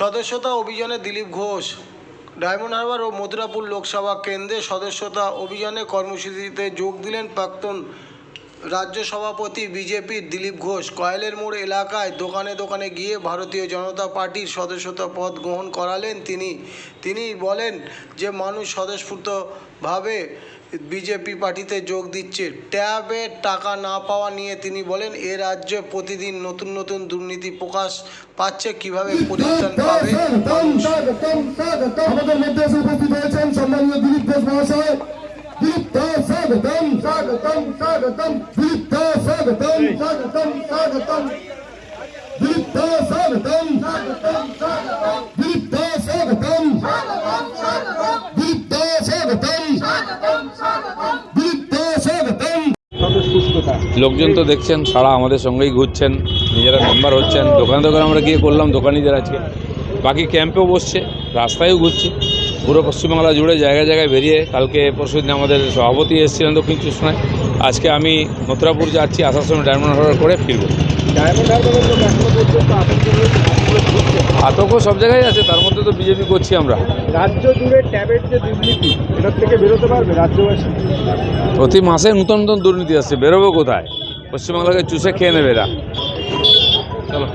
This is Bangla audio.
সদস্যতা অভিযানে দিলীপ ঘোষ, ডায়মন্ড হারবার ও মথুরাপুর লোকসভা কেন্দ্রে সদস্যতা অভিযানে কর্মসূচিতে যোগ দিলেন প্রাক্তন রাজ্য সভাপতি বিজেপির দিলীপ ঘোষ। কয়েলের মোড় এলাকায় দোকানে দোকানে গিয়ে ভারতীয় জনতা পার্টির সদস্যতা পদ গ্রহণ করালেন তিনি। তিনি বলেন যে, মানুষ স্বতঃস্ফূর্তভাবে বিজেপি পার্টিতে যোগ দিচ্ছে। ট্যাবে টাকা না পাওয়া নিয়ে তিনি বলেন এ রাজ্যে প্রতিদিন নতুন নতুন দুর্নীতি প্রকাশ পাচ্ছে কীভাবে পরিত্রাণ পাবে আমাদের মধ্যে উপস্থিত হয়েছেন সম্মানীয় দিলীপ ঘোষ মহাশয়। দিলীপ দাস স্বাগতম। স্বাগতম স্বাগতম। দিলীপ দাস স্বাগতম। স্বাগতম স্বাগতম। দিলীপ দাস স্বাগতম। স্বাগতম স্বাগতম দিলীপ দাস স্বাগতম দিলীপ দাস স্বাগতম দিলীপ দাস স্বাগতম লোকজন তো দেখছেন সারা আমাদের সঙ্গেই ঘুরছেন নিজেরা মেম্বার হচ্ছেন। দোকানে দোকানে আমরা গিয়ে করলাম দোকানিদের আজকে। বাকি ক্যাম্পেও বসছে রাস্তায়ও ঘুরছি। পুরো পশ্চিমবাংলা জুড়ে জায়গায় জায়গায় বেরিয়ে কালকে পরশু দিন আমাদের সভাপতি এসেছিলেন দক্ষিণ চুষণায় আজকে আমি মথুরাপুর যাচ্ছি আসার সময় ডায়মন্ড হারবার করে ফিরবো। আতঙ্ক সব জায়গায় আছে তার মধ্যে তো বিজেপি করছি আমরা। রাজ্য জুড়ে ট্যাবের যে দুর্নীতি, এটার থেকে বেরোতে পারবে রাজ্যবাসী? প্রতি মাসে নতুন নতুন দুর্নীতি আসছে। বেরোবো কোথায়? পশ্চিমবাংলাকে চুষে খেয়ে নেবে এরা। চলো।